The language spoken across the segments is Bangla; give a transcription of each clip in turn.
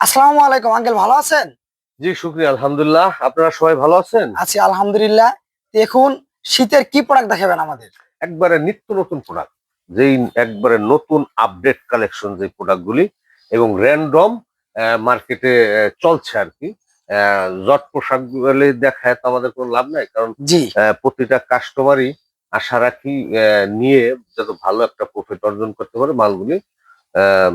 আসসালামু আলাইকুম আঙ্কেল ভালো আছেন? জি শুক্রিয়া আলহামদুলিল্লাহ। আপনারা সবাই ভালো আছেন? আছি আলহামদুলিল্লাহ। দেখুন শীতের কি প্রোডাক্ট দেখাবেন আমাদের? একবারে নিত্য নতুন প্রোডাক্ট যেই একবারে নতুন আপডেট কালেকশন যে প্রোডাক্টগুলি এবং র্যান্ডম মার্কেটে চলছে আর কি। জট পোশাক গুলি দেখায় তো আমাদের কোনো লাভ নাই কারণ প্রতিটা কাস্টমারই আশা রাখি নিয়ে যাতে ভালো একটা প্রফিট অর্জন করতে পারে মালগুলি আহ,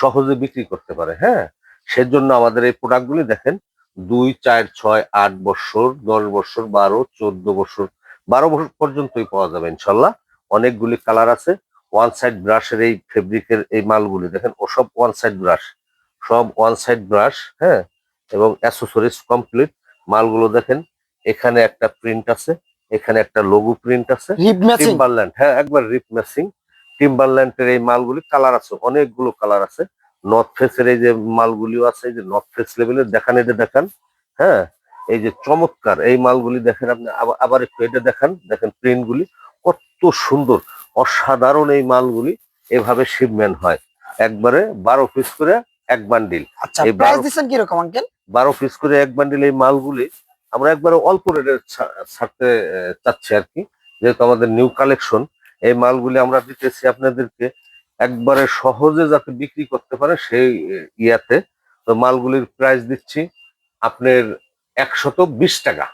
সহজে বিক্রি করতে পারে হ্যাঁ? সেজন্য আমাদের এই প্রোডাক্টগুলি দেখেন দুই চার ছয় আট বছর দশ বছর বারো চোদ্দ বছর বারো বছর পর্যন্তই পাওয়া যাবে ইনশাল্লাহ। অনেকগুলি কালার আছে। ওয়ান সাইড ব্রাশের এই ফেব্রিকের এই মালগুলি দেখেন ওসব ওয়ান সাইড ব্রাশ সব ওয়ান সাইড ব্রাশ হ্যাঁ এবং অ্যাসেসরিজ কমপ্লিট মালগুলো দেখেন এখানে একটা প্রিন্ট আছে এখানে একটা লঘু প্রিন্ট আছে। টিম্বারল্যান্ড হ্যাঁ একবার রিপ ম্যাচিং টিম্বারল্যান্ডের এই মালগুলি কালার আছে অনেকগুলো কালার আছে। নর্থ ফেসের এই যে মালগুলিও আছে এই যে নর্থ ফেস লেভেলের দেখান এটা দেখান হ্যাঁ? এই যে চমৎকার এই মালগুলি দেখেন আপনি আবার- একটু এটা দেখান দেখেন প্রিন্ট গুলি কত সুন্দর অসাধারণ এই মালগুলি এভাবে শিপমেন্ট হয়। একবারে বারো পিস করে এক বান্ডিল আচ্ছা কীরকম আঙ্কেল বারো পিস করে এক বান্ডিল এই মালগুলি আমরা একবারে অল্প রেটে ছাড়তে চাচ্ছি আর কি। যেহেতু আমাদের নিউ কালেকশন এই মালগুলি আমরা দিতেছি আপনাদেরকে একবারে সহজে যাতে বিক্রি করতে পারে সেই ইয়াতে। তো মালগুলির প্রাইস দিচ্ছি আপনার একশত বিশ টাকা।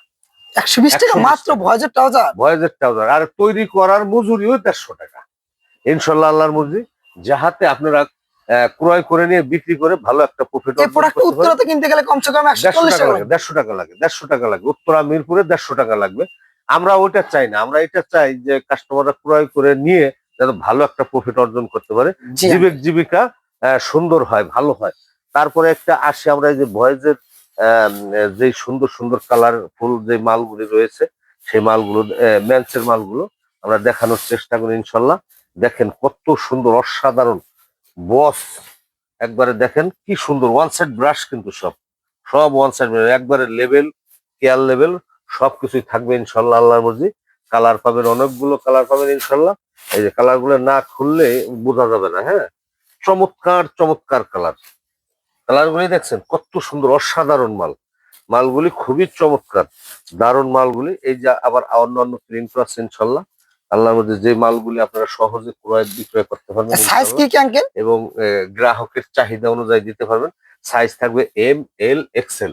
একশো বিশ টাকা? মাত্র। ভয়েজের ট্রাউজার? ভয়েজের ট্রাউজার। আর তৈরি করার মজুরিও দেড়শো টাকা। ইনশাল্লাহ আল্লাহর মর্জি যাহাতে আপনারা ক্রয় করে নিয়ে বিক্রি করে ভালো একটা প্রফিট উত্তরাতে কিনতে গেলে কমসে কম দেড়শো টাকা লাগে দেড়শো টাকা লাগে দেড়শো টাকা লাগে। উত্তরা মিরপুরে দেড়শো টাকা লাগবে। আমরা ওইটা চাই না। আমরা এটা চাই যে কাস্টমাররা ক্রয় করে নিয়ে যাতে ভালো একটা প্রফিট অর্জন করতে পারে। জীবিক জীবিকা সুন্দর হয় ভালো হয়। তারপরে একটা আসি আমরা এই যে ভয়েজের যে সুন্দর সুন্দর কালারফুল যে মালগুলি রয়েছে সেই মালগুলো ম্যান্সের মালগুলো আমরা দেখানোর চেষ্টা করি ইনশাল্লাহ। দেখেন কত সুন্দর অসাধারণ বস। একবারে দেখেন কি সুন্দর ওয়ান সাইড ব্রাশ কিন্তু সব। সব ওয়ান সাইড একবারে লেভেল কেয়ার লেভেল সবকিছুই থাকবে ইনশাল্লাহ আল্লাহর মর্জি। কালার পাবেন অনেকগুলো কালার পাবেন ইনশাল্লাহ। এই যে কালারগুলো না খুললে বোঝা যাবে না হ্যাঁ? চমৎকার চমৎকার কালার কালার গুলি দেখছেন কত সুন্দর অসাধারণ মাল। মালগুলি খুবই চমৎকার দারুণ মালগুলি। এই যে আবার অন্যান্য প্রিন্ট আছে ইনশাল্লাহ। আল্লাহর মধ্যে যে মালগুলি আপনারা সহজে ক্রয় বিক্রয় করতে পারবেন সাইজ কি কি আঙ্কেল এবং গ্রাহকের চাহিদা অনুযায়ী দিতে পারবেন। সাইজ থাকবে M L XL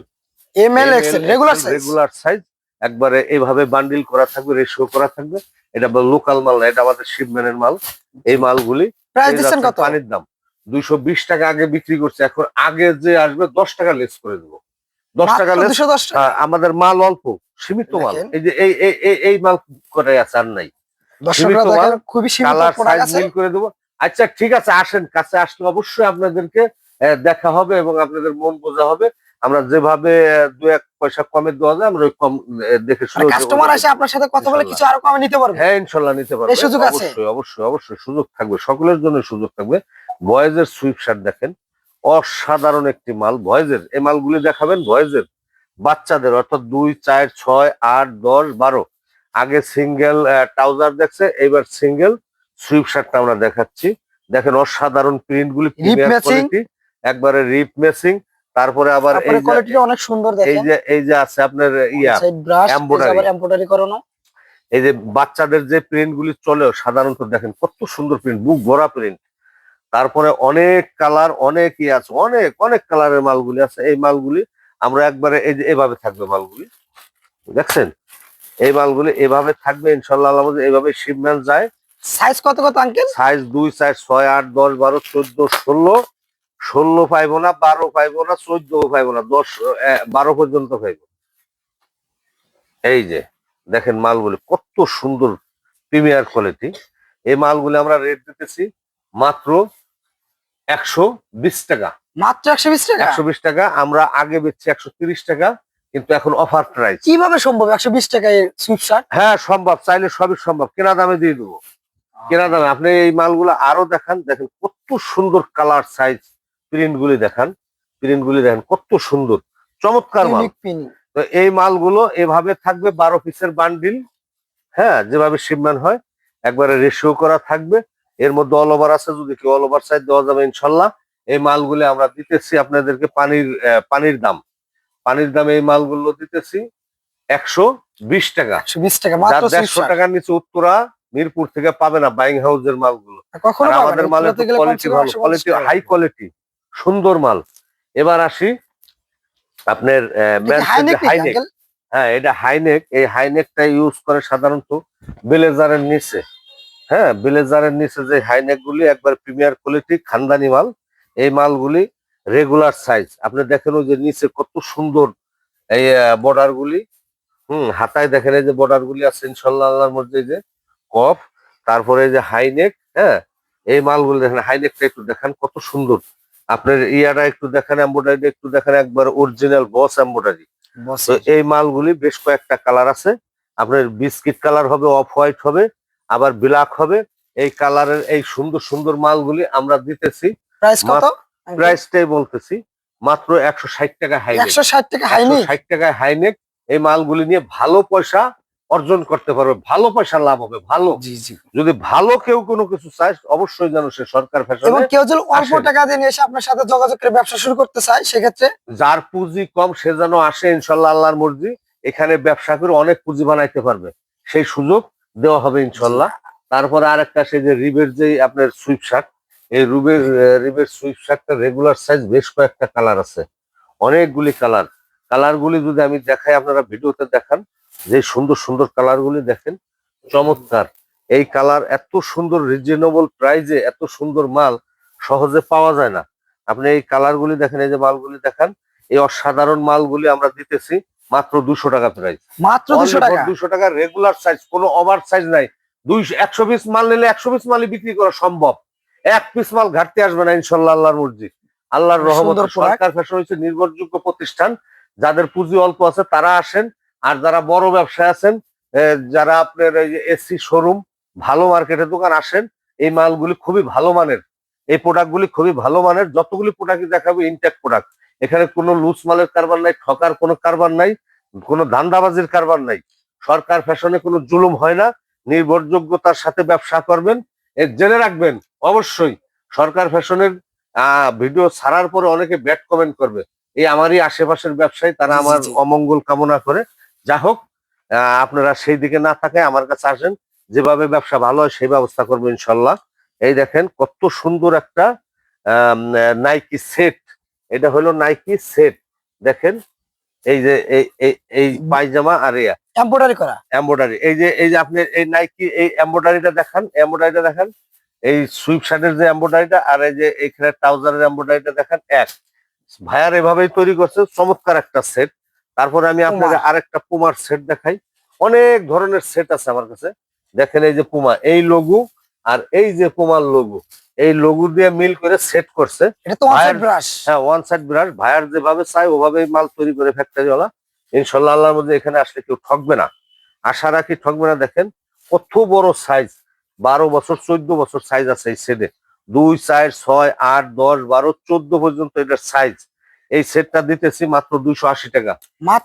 M L XL regular size regular size একবারে এইভাবে বান্ডিল করা থাকবে রেশিও করা থাকবে। এটা লোকাল মাল না এটা আমাদের শিপম্যানের মাল। এই মালগুলি পানির দাম। দুইশো বিশ টাকা আগে বিক্রি করছে এখন আগে যে আসবে দশ টাকা লেস করে দেবো। দশ টাকা লেস টাকা? আমাদের মাল অল্প সীমিত মাল। এই যে এই এই মাল করে আছে? আর নাই। আচ্ছা ঠিক আছে আসেন কাছে আসলে অবশ্যই আপনাদেরকে দেখা হবে এবং আপনাদের মন বোঝা হবে। আমরা যেভাবে দু এক পয়সা কমে দেওয়া যায় আমরা কম দেখে কাস্টমার আসে আপনার সাথে কথা বলে কিছু আরও কমে নিতে পারবে। হ্যাঁ ইনশাল্লাহ নিতে পারবে। সুযোগ আছে? অবশ্যই অবশ্যই অবশ্যই সুযোগ থাকবে। সকলের জন্য সুযোগ থাকবে। বয়েজের সুইপ শার্ট দেখেন অসাধারণ একটি মাল। বয়েজের এই মালগুলি দেখাবেন বয়েজের। বাচ্চাদের অর্থাৎ দুই চার ছয় আট দশ বারো। আগে সিঙ্গেল ট্রাউজার দেখছে এবার সিঙ্গেল সুইপ শার্টটা আমরা দেখাচ্ছি। দেখেন অসাধারণ প্রিন্ট গুলি। একবারে রিপ মেসিং তারপরে আবার এই কোয়ালিটিটা অনেক সুন্দর দেখেন। এই যে এই যে আছে আপনার ইয়া আবার এমব্রয়ডারি করানো। এই যে বাচ্চাদের যে প্রিন্ট গুলি চলে সাধারণত দেখেন কত সুন্দর প্রিন্ট বুক ভরা প্রিন্ট তারপরে অনেক কালার অনেক ই আছে অনেক অনেক কালারের মালগুলি আছে। এই মালগুলি আমরা একবারে এই যে এভাবে থাকবে মালগুলি। দেখছেন? এই মালগুলি এভাবে থাকবে ইনশাল্লাহ এইভাবে শিপমেন্ট যায়। সাইজ কত কত আঙ্কেল সাইজ দুই সাইজ ছয় আট দশ বারো চোদ্দ ষোলো। ষোলো পাইবো না বারো পাইবো না চোদ্দ পাইবো না দশ বারো পর্যন্ত পাইবো। এই যে দেখেন মালগুলি কত সুন্দর প্রিমিয়ার কোয়ালিটি। এই মালগুলি আমরা রেট দিতেছি মাত্র একশো বিশ টাকা। মাত্র একশো বিশ টাকা? একশো বিশ টাকা আমরা আগে বেচছি একশো তিরিশ টাকা কিন্তু এখন অফার প্রাইস কীভাবে সম্ভব? একশো বিশ টাকায় সুইপ শার্ট হ্যাঁ সম্ভব চাইলে সবই সম্ভব। কেনা দামে দিয়ে দেবো। কেনা দামে আপনি এই মালগুলো আরও দেখান দেখেন কত সুন্দর কালার সাইজ প্রিন্ট গুলি দেখান প্রিন্ট গুলি দেখেন কত সুন্দর চমৎকার মাল। তো এই মালগুলো এভাবে থাকবে বারো পিসের বান্ডিল হ্যাঁ যেভাবে শিপমেন্ট হয় একবারে রেশিও করা থাকবে। এর মধ্যে অল ওভার আছে যদি কেউ অল ওভার সাইজ দেওয়া যাবে ইনশাল্লাহ। এই মালগুলি আমরা দিতেছি আপনাদেরকে পানির পানির দাম। পানির দামে এই মালগুলো দিতেছি একশো বিশ টাকা। দেড়শো টাকার নিচে উত্তরা মিরপুর থেকে পাবে না বাইং হাউসের মালগুলো। আমাদের মালের কোয়ালিটি ভালো কোয়ালিটি হাই কোয়ালিটি সুন্দর মাল। এবার আসি আপনার হাইনেক? হ্যাঁ এটা হাইনেক এই হাইনেকটা ইউজ করে সাধারণত ব্লেজারের নিচে। হ্যাঁ ব্লেজারের নিচে যে হাইনেক গুলি একবার প্রিমিয়ার কোয়ালিটি খানদানি মাল এই মালগুলি রেগুলার সাইজ আপনি দেখেন ওই যে নিচে কত সুন্দর এই বর্ডার গুলি হুম হাতায় দেখেন এই যে বর্ডার গুলি আছে ইনশাল্লাহ আল্লাহর মধ্যে যে কফ। তারপরে এই যে হাইনেক হ্যাঁ এই মালগুলি দেখেন হাইনেকটা একটু দেখেন কত সুন্দর। আপনার ইয়াটা একটু দেখেন এম্বোডারি একটু দেখেন একবার অরিজিনাল বস এম্বোডারি তো এই মালগুলি বেশ কয়েকটা কালার আছে। আপনার বিস্কিট কালার হবে অফ হোয়াইট হবে আবার ব্ল্যাক হবে। এই কালারের এই সুন্দর সুন্দর মালগুলি আমরা দিতেছি। প্রাইস কত? প্রাইসটাই বলতেছি মাত্র একশো ষাট টাকা হাইনেক একশো ষাট টাকা হাইনেক ষাট টাকায় হাইনেক এই মালগুলি নিয়ে ভালো পয়সা অর্জন করতে পারবে ভালো পয়সা লাভ হবে ভালো। যদি ভালো কেউ কোনো কিছু চায় অবশ্যই যেন সে সরকার এবং কেউ যদি অল্প টাকা দিয়ে এসে আপনার সাথে যোগাযোগ করে ব্যবসা শুরু করতে চায় সেক্ষেত্রে যার পুঁজি কম সে যেন আসে ইনশাল্লাহ আল্লাহর মর্জি এখানে ব্যবসা করে অনেক পুঁজি বানাইতে পারবে। সেই সুযোগ দেওয়া হবে ইনশাল্লাহ। তারপরে আরেকটা সেই যে রিবের যে আপনার সুইপ শার্ট এই রুবের রিবের সুইপ শার্টটা রেগুলার সাইজ বেশ কয়েকটা কালার আছে। অনেকগুলি কালার কালারগুলি যদি আমি দেখাই আপনারা ভিডিওতে দেখান যে সুন্দর সুন্দর কালারগুলি দেখেন চমৎকার। এই কালার এত সুন্দর রিজনেবল প্রাইজে এত সুন্দর মাল সহজে পাওয়া যায় না। আপনি এই কালারগুলি দেখেন এই যে মালগুলি দেখান এই অসাধারণ মালগুলি আমরা দিতেছি মাত্র দুশো টাকা প্রাইস মাত্র দুশো টাকা? দুশো টাকা রেগুলার সাইজ কোনো ওভার সাইজ নাই। দুইশো একশো পিস মাল নিলে একশো পিস মালই বিক্রি করা সম্ভব। এক পিস মাল ঘাটতি আসবে না ইনশাল্লাহ আল্লাহর মর্জি। আল্লাহর রহমত সরকার ফ্যাশন হচ্ছে নির্ভরযোগ্য প্রতিষ্ঠান। যাদের পুঁজি অল্প আছে, তারা আসেন। আর যারা বড় ব্যবসায় আছেন যারা আপনার এসি শোরুম ভালো মার্কেটের দোকান আসেন, এই মালগুলি খুবই ভালো মানের। এই প্রোডাক্টগুলি খুবই ভালো মানের। যতগুলি প্রোডাক্টই দেখাবে ইনটেক প্রোডাক্ট এখানে কোনো লুজ মালের কারবার নাই, ঠকার কোনো কারবার নাই, কোনো ধান্দাবাজির কারবার নাই। সরকার ফ্যাশনে কোনো জুলুম হয় না। নির্ভরযোগ্যতার সাথে ব্যবসা করবেন। এ, জেনে রাখবেন, অবশ্যই। সরকার ফ্যাশনের ভিডিও ছাড়ার পরে অনেকে ব্যাড কমেন্ট করবে। এই আমারই আশেপাশের ব্যবসায়ী তারা আমার অমঙ্গল কামনা করে। যা হোক আপনারা সেই দিকে না থাকে আমার কাছে আসেন। যেভাবে ব্যবসা ভালো হয় সেই ব্যবস্থা করব ইনশাল্লাহ। এই দেখেন কত সুন্দর একটা নাইকি সেট এটা হলো নাইকি সেট দেখেন এই যে এই পায়জামা আর ইয়া। এমব্রয়ডারি করা। এমব্রয়ডারি এই যে এই যে আপনি এই নাইকি এই এমব্রয়ডারিটা দেখান এমব্রয়ডারিটা দেখান। এই সুইপ শার্টের যে এমব্রয়ডারিটা আর এই যে এইখানে ট্রাউজারের এমব্রয়ডারিটা দেখান এক। ভাইয়ার এভাবেই তৈরি করছে চমৎকার একটা সেট তারপরে আমি আপনাকে আরেকটা পুমার সেট দেখাই। অনেক ধরনের সেট আছে আমার কাছে। দেখেন এই যে পুমা এই লঘু আর এই যে পুমার লঘু। এই লঘু দিয়ে মিল করে সেট করছে। হ্যাঁ ওয়ান সাইড ব্রাশ ভাইয়ার যেভাবে চাই ওভাবেই মাল তৈরি করে ফ্যাক্টরিওয়ালা ইনশাল্লাহ আল্লাহর মধ্যে এখানে আসলে কেউ ঠকবে না। আশা রাখি ঠকবে না। দেখেন কত বড় সাইজ বারো বছর চোদ্দ বছর সাইজ আছে এই সেটে দুই চার ছয় আট দশ বারো চোদ্দ পর্যন্ত এটার সাইজ এই সেটটা দিতেছি মাত্র দুইশো আশি টাকা।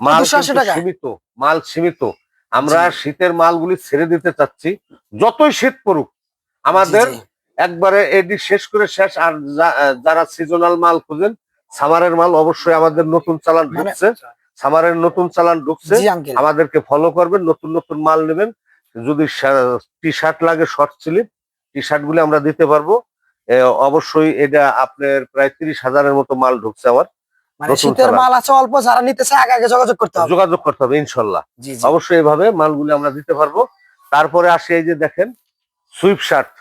মাল সীমিত মাল সীমিত। আমরা। শীতের মালগুলি ছেড়ে দিতে চাচ্ছি যতই শীত পড়ুক। আমাদের। একবারে এডি শেষ করে শেষ আর যারা সিজনাল মাল খুঁজেন সামারের মাল অবশ্যই আমাদের নতুন চালান মানে ঢুকছে। সামারের নতুন চালান ঢুকছে। আমাদেরকে ফলো করবেন নতুন নতুন মাল নেবেন। যদি টি শার্ট লাগে শর্ট স্লিপ টি শার্ট গুলি আমরা দিতে পারব। অবশ্যই এটা আপনার প্রায় তিরিশ হাজারের মতো মাল ঢুকছে আমার। মানে শীতের মাল আছে অল্প যারা নিতে চায় আগে আগে যোগাযোগ করতে হবে। যোগাযোগ করতে হবে ইনশাল্লাহ। অবশ্যই এইভাবে মালগুলি আমরা দিতে পারব। তারপরে আসে এই যে দেখেন সুইপ শার্ট।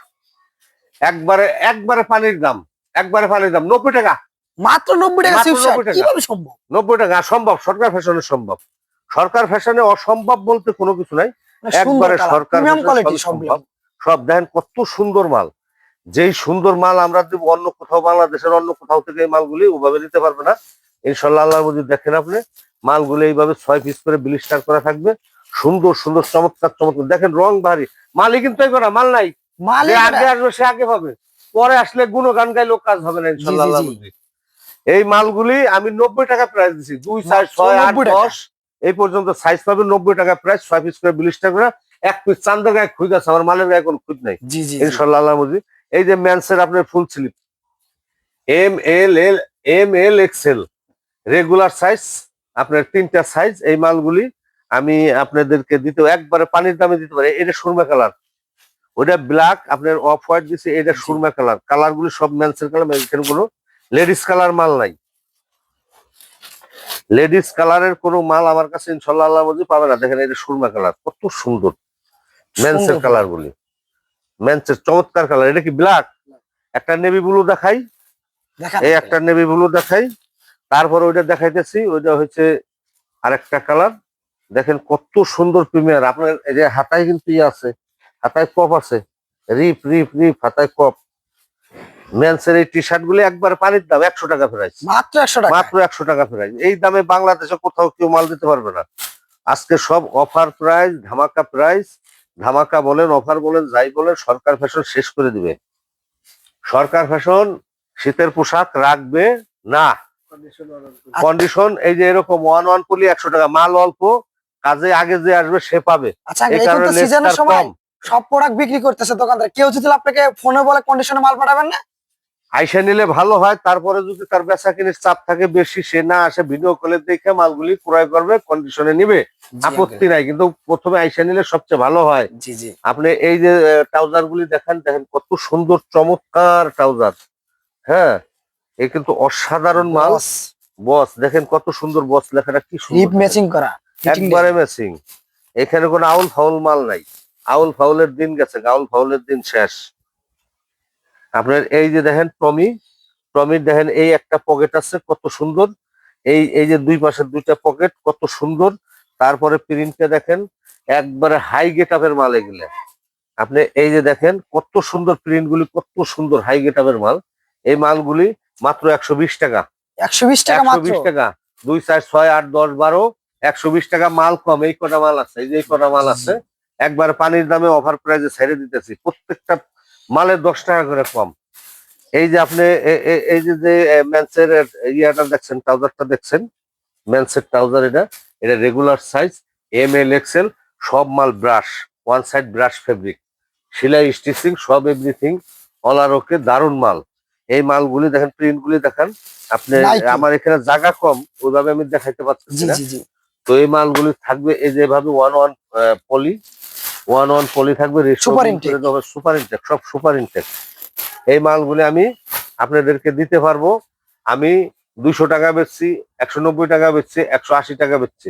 একবারে একবারে পানির দাম একবারে পানির দাম নব্বই টাকা। মাত্র নব্বই টাকা মাত্র সুইফট 90 টাকা। কীভাবে সম্ভব? নব্বই টাকা সম্ভব সরকার ফ্যাশনে সম্ভব। সরকার ফ্যাশনে অসম্ভব বলতে কোনো কিছু নাই। মানে একবারে সরকার সম্ভব। সব দেখেন কত সুন্দর মাল। যেই সুন্দর মাল আমরা দেব অন্য কোথাও বাংলাদেশের অন্য কোথাও থেকে এই মালগুলি ওভাবে নিতে পারবে না ইনশাল্লাহ আল্লাহর মধ্যে দেখেন আপনি মালগুলো এইভাবে ছয় পিস করে ব্লিস্টার করা থাকবে। সুন্দর সুন্দর চমৎকার চমৎকার। দেখেন রং ভারী। মালই কিন্তু করা মাল নাই। মাল আগে আসবে সে আগে পাবে। পরে আসলে গুণগান গাইলেও কাজ হবে না ইনশাল্লাহ এই মালগুলি আমি নব্বই টাকা প্রাইস দিচ্ছি দুই চার ছয় আট দশ এই পর্যন্ত সাইজ পাবে নব্বই টাকা প্রাইস ছয় পিস করে ব্লিস্টার করে। এক পিস চান্দের গায়ে খুঁজ আছে আমার মালের গায়ে কোনো খুঁজ নাই। ইনশাল্লাহ আল্লাহর মধ্যে এই যে ম্যানসের আপনার full sleeve M L L M L XL regular size আপনার তিনটা সাইজ এই মালগুলি আমি আপনাদেরকে দিতে একবারে পানির দামে দিতে পারি। এটা সুরমা কালার। ওইটা ব্ল্যাক আপনার অফ হোয়াইট দিছে এটা সুরমা কালার। কালার গুলি সব ম্যানসের কালার এখানে কোনো লেডিস কালার মাল নাই। লেডিস কালারের কোনো মাল আমার কাছে ইনশাল্লাহ পাবে না। দেখেন এটা সুরমা কালার। কত সুন্দর। মেন্সের সুন্দর। গুলি চমৎকার কালার। এটা কি ব্ল্যাক? একটা নেভি ব্লু দেখাই। এই একটা নেভি ব্লু দেখাই। তারপর ওইটা দেখাইতেছি ওইটা হচ্ছে আরেকটা কালার। দেখেন কত সুন্দর প্রিমিয়ার। আপনার এই যে হাতায় কিন্তু ইয়ে আছে হাতায় কপ আছে। রিপ রিপ রিপ হাতায় কপ। মেন্সের এই টি শার্ট গুলি একবার পানির দাম একশো টাকা প্রাইস। মাত্র একশো টাকা। মাত্র একশো টাকা প্রাইস। এই দামে বাংলাদেশে কোথাও কেউ মাল দিতে পারবে না। আজকে সব অফার প্রাইস ধামাকা প্রাইস। ধামাকা বলেন অফার বলেন যাই বলেন সরকার ফ্যাশন শেষ করে দিবে। সরকার ফ্যাশন শীতের পোশাক রাখবে না। কন্ডিশন এই যে এরকম ওয়ান ওয়ান পলি একশো টাকা মাল অল্প কাজে আগে যে আসবে সে পাবে। আচ্ছা সব প্রোডাক্ট বিক্রি করতেছে দোকানদার। কেউ যদি আপনাকে ফোনে বলে কন্ডিশনে মাল পাঠাবেন না? আইসা নিলে ভালো হয় তারপরে যদি তার বেচা কিনির চাপ থাকে বেশি সে না আসে ভিডিও কলে দেখে মালগুলি ক্রয় করবে কন্ডিশনে নিবে। আপত্তি নাই কিন্তু প্রথমে আইসা নিলে সবচেয়ে ভালো হয়। আপনি এই যে ট্রাউজার গুলি দেখেন দেখেন কত সুন্দর চমৎকার ট্রাউজার। হ্যাঁ এই কিন্তু অসাধারণ মাল। বস। বস দেখেন কত সুন্দর বস লেখাটা কি সুন্দর। ম্যাচিং করা একবারে ম্যাচিং এখানে কোনো আউল ফাউল মাল নাই। আউল ফাউলের দিন গেছে আউল ফাউলের দিন শেষ। আপনার এই যে দেখেন টমি টমির দেখেন এই একটা পকেট আছে কত সুন্দর। এই এই যে দুই পাশের দুইটা পকেট কত সুন্দর। তারপরে প্রিন্টটা দেখেন একবারে হাই গেট আপের মাল এগুলো। আপনি এই যে দেখেন কত সুন্দর প্রিন্ট গুলি কত সুন্দর হাই গেট আপের মাল। এই মালগুলি মাত্র একশো বিশ টাকা। একশো বিশ টাকা একশো বিশ টাকা। দুই চার ছয় আট দশ বারো একশো বিশ টাকা মাল কম। এই কটা মাল আছে এই যে এই কটা মাল আছে। একবার পানির দামে অফার প্রাইজে ছেড়ে দিতেছি। প্রত্যেকটা মালের দশ টাকা করে কম। এই যে আপনি এই যে যে ম্যান্সের ইয়াটা দেখছেন ট্রাউজারটা দেখছেন? ম্যান্সের ট্রাউজার এটা। এটা regular size M L XL সব মাল brush one side brush fabric সেলাই স্টিচিং সব এভরিথিং অল আর ওকে দারুণ মাল। এই মালগুলি দেখেন প্রিন্ট গুলি দেখান আপনি আমার এখানে জায়গা কম ওইভাবে আমি দেখাইতে পারছি না। তো এই মালগুলি থাকবে এই যেভাবে one one poly one one poly থাকবে। Super intact. সব সুপার ইনটেক। এই মালগুলি আমি আপনাদেরকে দিতে পারব। আমি দুইশো টাকা বেচছি একশো নব্বই টাকা বেচছি একশো আশি টাকা বেচছি।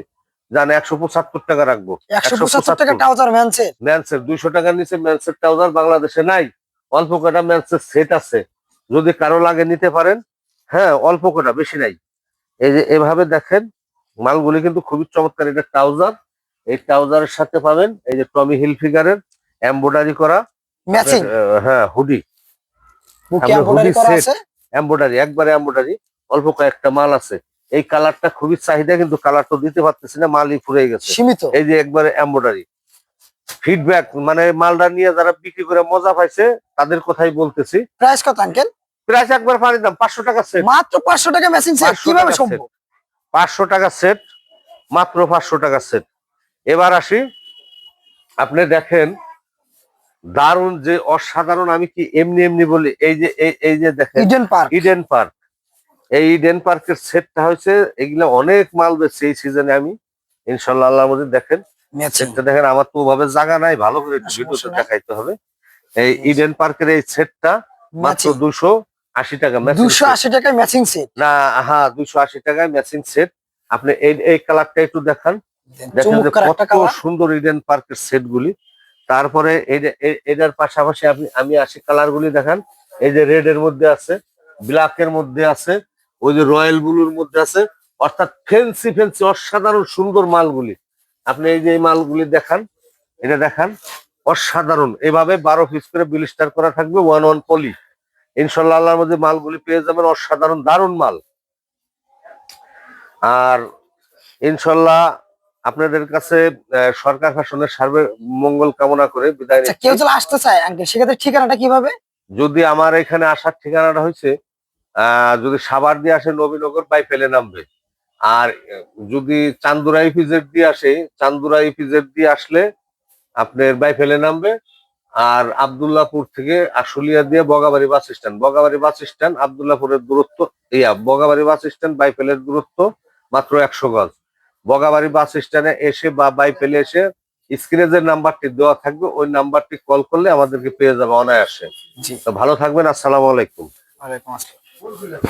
জানে একশো পঁচাত্তর টাকা রাখব। একশো পঁচাত্তর টাকা 175 ট্রাউজার ম্যানছে ম্যানসের দুইশো টাকার নিচে ম্যানসের ট্রাউজার বাংলাদেশে নাই। অল্প কটা ম্যানসের সেট আছে। যদি কারও লাগে নিতে পারেন। হ্যাঁ অল্প কটা বেশি নাই। এই যে এভাবে দেখেন মালগুলি কিন্তু খুবই চমৎকার। এটা ট্রাউজার। এই ট্রাউজারের সাথে পাবেন এই যে টমি হিল ফিগারের এমব্রয়ডারি করা ম্যাচিং হ্যাঁ হুডি। হুডি আমরা এমব্রয়ডারি একবারে এমব্রয়ডারি অল্প কয়েকটা মাল আছে। এই কালারটা খুবই চাহিদা কিন্তু কালার তো দিতে পারতেছি না মালই ফুরে গেছে। সীমিত? এই যে একবারে এমব্রয়ডারি। ফিডব্যাক মানে মালটা নিয়ে যারা বিক্রি করে মজা পাইছে তাদের কথাই বলতেছি। প্রাইস কত আঙ্কেল প্রাইস একবার পানি দাম পাঁচশো টাকা সেট মাত্র পাঁচশো টাকা ম্যাচিং সেট কীভাবে সম্ভব? পাঁচশো টাকা সেট মাত্র পাঁচশো টাকা সেট এবার আসি। আপনি দেখেন দারুণ যে অসাধারণ আমি কি এমনি এমনি বলি এই যে এই- যে দেখেন ইডেন পার্ক ইডেন পার্ক এই ইডেন পার্কের সেটটা হয়েছে এগুলা অনেক মাল বেচছে এই সিজনে আমি। ইনশাল্লাহ আল্লাহর মধ্যে দেখেন। সেটটা দেখেন আমার তো ওভাবে জায়গা নাই ভালো করে একটু ভিডিওতে দেখাইতে হবে। এই ইডেন পার্কের এই সেটটা মাত্র দুশো আশি টাকা দুশো আশি টাকায় ম্যাচিং সেট না হ্যাঁ দুশো আশি টাকায় ম্যাচিং সেট আপনি এই এই কালারটা একটু দেখান। দেখেন যে কত সুন্দর ইডেন পার্কের সেট গুলি। তারপরে এটার পাশাপাশি আপনি আমি আসি কালার গুলি দেখান। এই যে রেড এর মধ্যে আছে ব্ল্যাক এর মধ্যে আছে ওই যে রয়্যাল ব্লুর মধ্যে আছে। অর্থাৎ ফেন্সি ফেন্সি অসাধারণ সুন্দর মালগুলি। আপনি এই যে এই মালগুলি দেখান এটা দেখান অসাধারণ। এভাবে বারো পিস করে বিলিস্টার করা থাকবে ওয়ান ওয়ান পলি ইনশাল্লাহ আল্লাহর মধ্যে মালগুলি পেয়ে যাবেন অসাধারণ দারুণ মাল। আর ইনশাল্লাহ আপনাদের কাছে সরকার শাসনের সার্বে মঙ্গল কামনা করে বিদায় আচ্ছা কেউ যদি আসতে চায় আঙ্কেল সেক্ষেত্রে ঠিকানাটা কীভাবে? যদি আমার এখানে আসার ঠিকানাটা হয়েছে যদি সাভার দিয়ে আসে নবীনগর বাই ফেলে নামবে। আর যদি চান্দুরা ইপিজেড দিয়ে আসে চান্দুরা ইপিজেড দিয়ে আসলে আপনার বাই ফেলে নামবে। আর আবদুল্লাহপুর থেকে আশুলিয়া দিয়ে Bogabari bus stand Bogabari bus stand আবদুল্লাপুরের দূরত্ব ইয়া বগাবাড়ি বাস স্ট্যান্ড বাইপেলের দূরত্ব মাত্র একশো গজ। বগাবাড়ি বাস স্ট্যান্ডে এসে বা বাইপেলে এসে স্ক্রিনে যে নাম্বারটি দেওয়া থাকবে ওই নাম্বারটি কল করলে আমাদেরকে পেয়ে যাবে অনায়াসে। তো ভালো থাকবেন আসসালামু আলাইকুম। ওয়ালাইকুম আসসালাম।